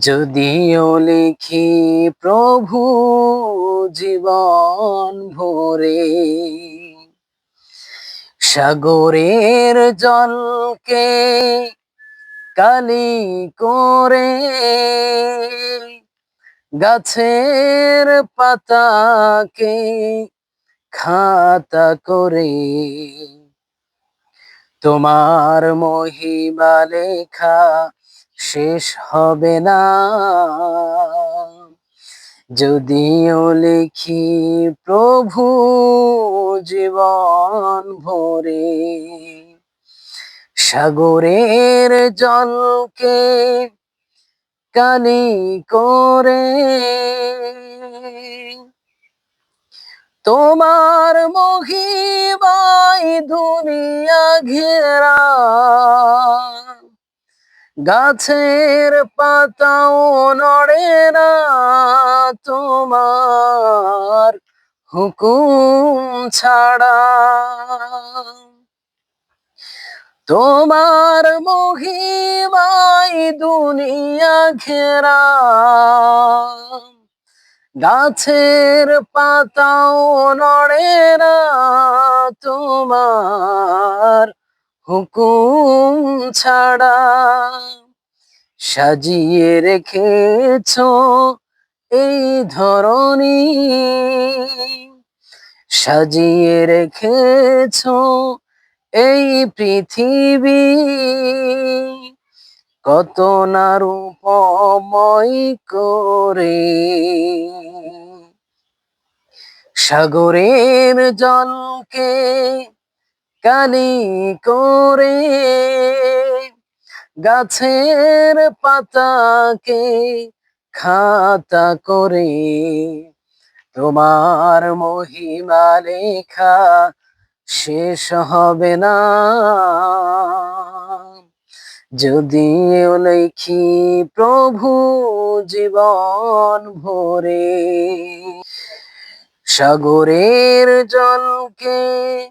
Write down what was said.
যদিও লিখি প্রভু জীবন ভরে, সাগরের জলকে কালি করে, গাছের পাতাকে খাতা করে। তোমার মহিমা লেখা শেষ হবে না। যদিও লিখি প্রভু জীবন ভরে, সাগরের জলকে কালি করে, তোমার মহিমাই দুনিয়া ঘেরা গাছের পাতাও নড়ে না তোমার হুকুম ছাড়া। তোমার মহিমাই দুনিয়া ঘেরা। গাছের পাতাও নড়ে না তোমার হুকুম ছাড়া সাজিয়ে রেখেছ এই ধরনী সাজিয়ে রেখেছ এই পৃথিবী। কত না রূপময় করে সাগরের জলকে কালি করে। গাছের পাতাকে খাতা করে। তোমার মহিমা লেখা শেষ হবে না। যদিও লেখি প্রভু জীবন ভরে, সাগরের জলকে